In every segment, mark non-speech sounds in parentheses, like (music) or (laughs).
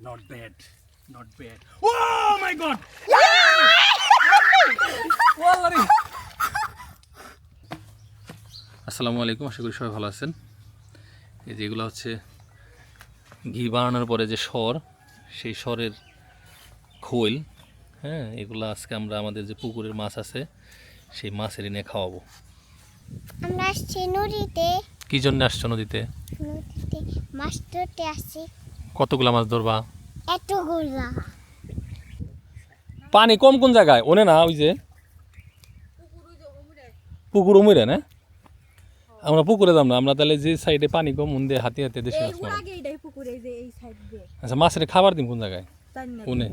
Not bad. Not bad. Oh my god! আসসালামু আলাইকুম আশা করি সবাই ভালো আছেন। এই যে এগুলো হচ্ছে ঘি বানানোর পরে যে স্বর সেই স্বরের খোল হ্যাঁ এগুলো আজকে আমরা আমাদের যে পুকুরের মাছ আছে সেই মাছের এনে খাওয়াবো। আমরা আসছি নদীতে। কি জন্য আসছো নদীতে? নদীতে মাছ ধরতে আসছি। কতগুলা মাছ ধরবা? এতগুলা পানি কম কোন জায়গায়? ওনে না ওই যে পুকুর উমিরে না? আমরা পুকুরে যাম না আমরা তাহলে যে সাইডে পানি কম উন্দে হাতে হাতে দেশে মাছ মারব। আগে এইটাই পুকুরে এই যে এই সাইড দিয়ে। আচ্ছা মাছের খাবার দিন কোন জায়গায়? তাই না ওনে।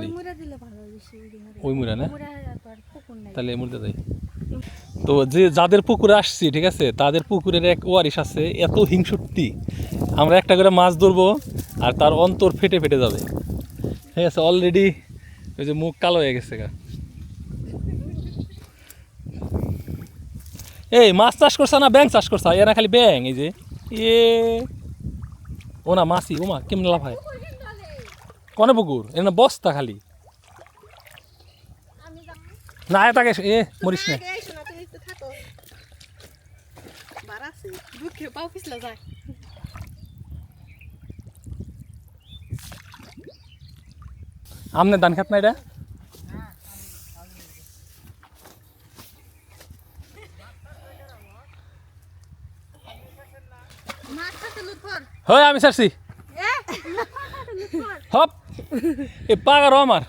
দিই। মুড়া দিলে ভালো বেশি ওই মুড়া। না? তাহলে মুড়তে যাই। তো যে যাদের পুকুরে আসছি ঠিক আছে তাদের পুকুরের এক ওয়ারিশ আছে এত হিংসুট্টি। আমরা একটা করে মাছ ধরবো আর তার অন্তর ফেটে ফেটে যাবে। ঠিক আছে অলরেডি ওই যে মুখ কালো হয়ে গেছে গা। এই, মাছ চাষ করছা না ব্যাং চাষ করছা, এরা খালি ব্যাং এই যে। এ, ও না, মাছি, ও মা, কেমন লাভ হয় কনে পুকুর? এ না, বস্তা খালি। না এটাকে এ, মরিস না এই শোনা তুই একটু থাকো বাড়াছে দুঃখে পাও পিছলা যায় আমনে ধান খাত না এটা? হয়, আমি ছাড়ছি হপ, এ পাগারও আমার।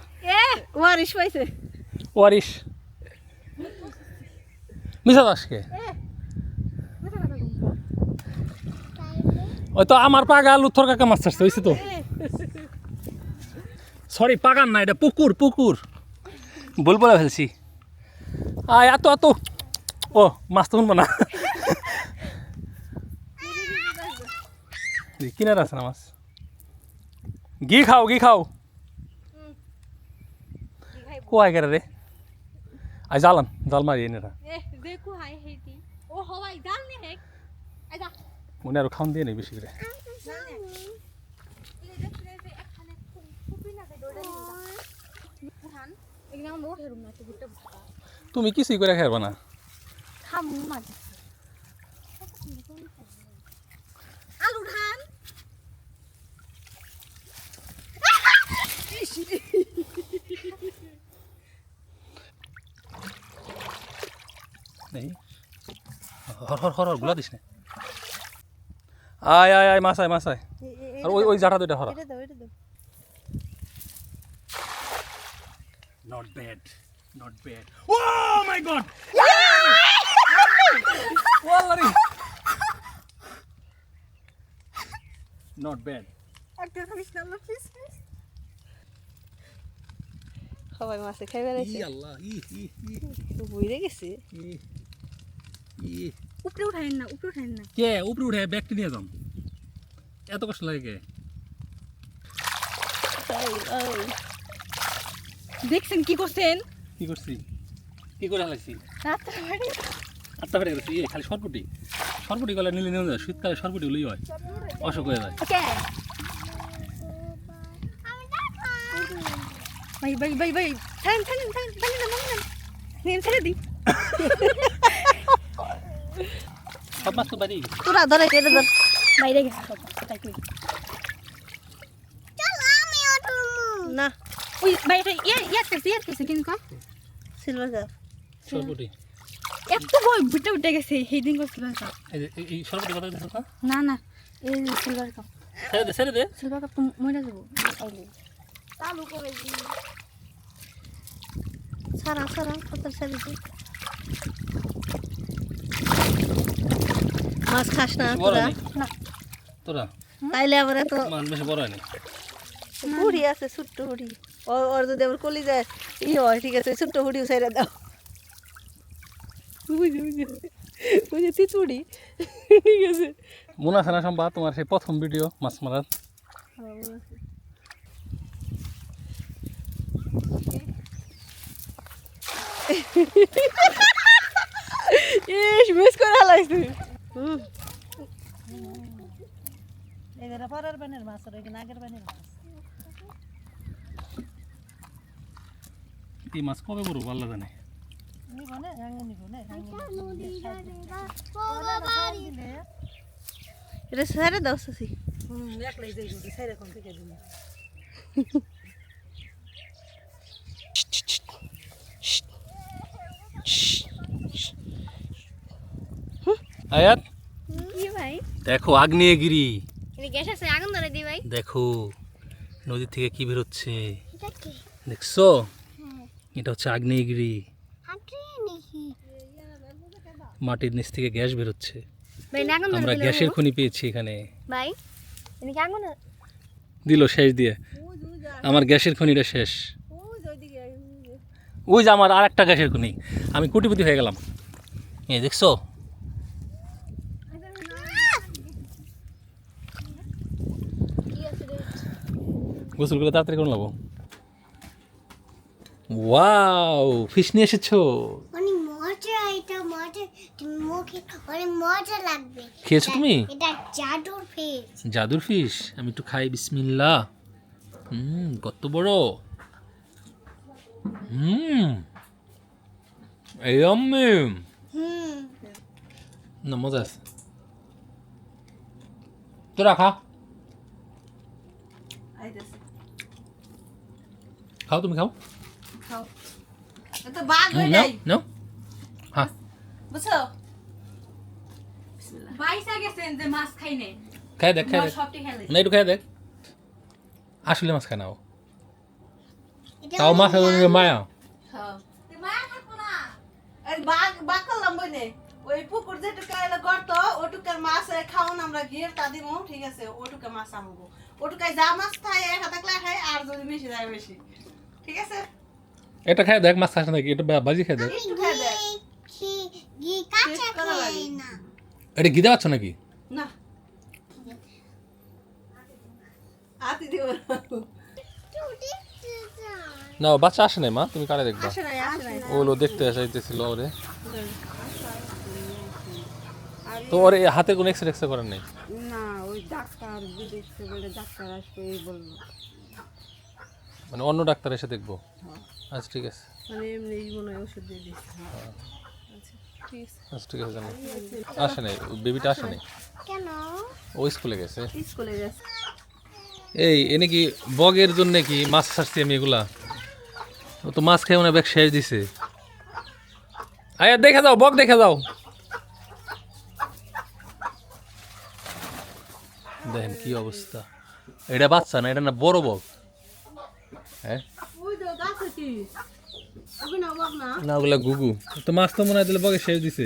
ওয়ারিশ। পাইছে ওয়ারিস মিশা দাসকে ওই তো আমার পাগা লুথর কাকা মাছ ছাড়ছে হয়েছে তো? সরি পাগান না এটা পুকুর পুকুর। বল বলে ফেলছি। আয় এত এত। ও মাছ তো শুনব না। কিনার আছে না মাছ? ঘি খাও ঘি খাও। কোয়াই গেরে রে? আই জালান জাল মারি এনেরা এ দেখো হাই হেটি ও হওয়াই জাল নে হেক আই মনে আরও খাওন দিয়ে নেই বেশি করে জাল নে এই দেখলে যে একখানে খুবই না দৌড়া দিয়ে পুরান একদম মোট হেরুম না তো গুটে ভাতা তুমি কিছুই করে খাইবা না। হর হর হরগুলা দিস না। আয় আয় আয় মাছ আয় মাছ আয়। আর ওই ওই জাটা দুইটা হরা এটা দাও এটা দাও Not bad. Not bad. Oh my god! (laughs) Not bad. একটা খাইস না আল্লাহ প্লিজ প্লিজ সবাই মাছে খাই বেড়াইছে ই আল্লাহ ই ই ই বুইরে গেছে ই ই উপরে উঠাইন না উপরে উঠাইন না কে উপরে উঠে ব্যাগটি নিয়ে যাম এত কষ্ট লাগে কে দেখছেন কি করছেন? কি করছি? কি করে হালাইছি? আটটা ফেটে গেছে। ইয়ে খালি সরপুটি। সরপুটি গলা নিলে নিয়ে যায় শীতকালে সরপুটি হলেই হয়। অসুখ হয়ে যায়। ভাই ভাই ভাই ভাই থাকেন থাকেন থাকেন থাকেন না মামা নিন ছেড়ে দি সব মাছ তো বাড়ি তোরা ধরে এটা ধর। বাইরে গেছে সব তাই কই আমিও ধরবো না ওই বাইরে ইয়া ইয়া করছে ইয়া করছে কিন্তু কম সিলভার কাপ সরপুটি এত বই বুটে উঠে গেছে সেই দিন করছিল এই যে এই- এই সরপুটি কথা দেখো না না এই সিলভার কাপ ছেড়ে দে ছেড়ে দে সিলভার কাপ তো মরে যাব চালু করে দিই সারা সারা কত সারি মাছ খাস না বড় তোরা নেই না তোরা তাইলে আবার এত মাছ বেশি বড় হয়নি হুড়ি আছে ছোট্ট হুড়ি ওর যদি আবার কলি যায় ই হয় ঠিক আছে ছোট্ট হুড়িও ছেড়ে দাও। বুঝি বুঝি বুঝি তিতুড়ি। ঠিক আছে। মনে আছে না সম্ভব তোমার সেই প্রথম ভিডিও মাছ মারার। ইস মিস করে হালাইছি। এদের পরের বানের মাছ আর আগের বানের মাছ। এই মাছ কবে বড় আল্লাহ জানে এটা সারে দাও সাসি আয়াত দেখো আগ্নেয়গিরি গ্যাস আছে আগুন ধরে দি ভাই দেখো নদী থেকে কি বেরোচ্ছে দেখছ এটা হচ্ছে আগ্নেয়গিরি। মাটির নিচ থেকে গ্যাস বেরোচ্ছে। আমরা গ্যাসের খনি পেয়েছি এখানে। দিল শেষ দিয়ে। আমার গ্যাসের খনিটা শেষ। ওই যে আমার আর একটা গ্যাসের খনি। আমি কোটিপতি হয়ে গেলাম। এই দেখছ? গোসল করে তাড়াতাড়ি করে নেব ওয়াও ফিশ নিয়ে এসেছ? অনেক মজা এটা মজা। তুমি মুখে অনেক মজা লাগবে। খেয়েছো তুমি? এটা জাদুর ফেস জাদুর ফিশ আমি একটু খাই বিসমিল্লা হুম কত বড়। হুম ইয়াম্মি হুম। না মজা আছে। তোরা খা খাও তুমি খাও। খাও। এটা বাঘ হয়ে যায়। নাও। হ্যাঁ বুঝছ? বাইসা গেছেন যে মাছ খাই নে খাই দেখ খাই দেখ। না একটু খাই দেখ। আসলে মাছ খায় এটা তাও মাছ মায়া। হ্যাঁ। না। ওই পুকুর যেটুকু এলো গর্ত ওটুকার মাছ খাওন আমরা গিয়ে তা দিব ঠিক আছে? ওটুকা মাছ আমগো ওটুকায় যা মাছ খায় এক হাতে খায় আর যদি বেশি যায় বেশি। ঠিক আছে? এটা খাই দেখ মাছ খাস নাকি? এটা বাজি খাই দেখ। এটা গিদে পাচ্ছ নাকি? না। না। বাচ্চা আসে নাই মা তুমি কারে দেখবা? ওগুলো দেখতে চাইতেছিল ওরে। তো ওর হাতে কোনো এক্সরে এক্সরে করার নেই? না ওই ডাক্তার বলে ডাক্তার আসবে বলল। মানে অন্য ডাক্তার এসে দেখব। আচ্ছা ঠিক আছে। মানে এমনি মনে হয় ওষুধ দিয়ে দিচ্ছে আচ্ছা ঠিক আছে। জানো। আসে নাই বেবিটা আসে নাই কেন? ও স্কুলে গেছে। স্কুলে গেছে। এই এনে কি বগের জন্য কি মাছ ছাড়ছি আমি এগুলা? ও তো মাছ খেয়ে মনে ব্যাগ শেষ দিছে। আয়া দেখে যাও বক দেখে যাও। দেখেন কি অবস্থা। এটা বাচ্চা না এটা না বড় বক হ্যাঁ? না। ওগুলা গুগু। তো মাছ তো মনে হয় দিলে বগে শেষ দিছে।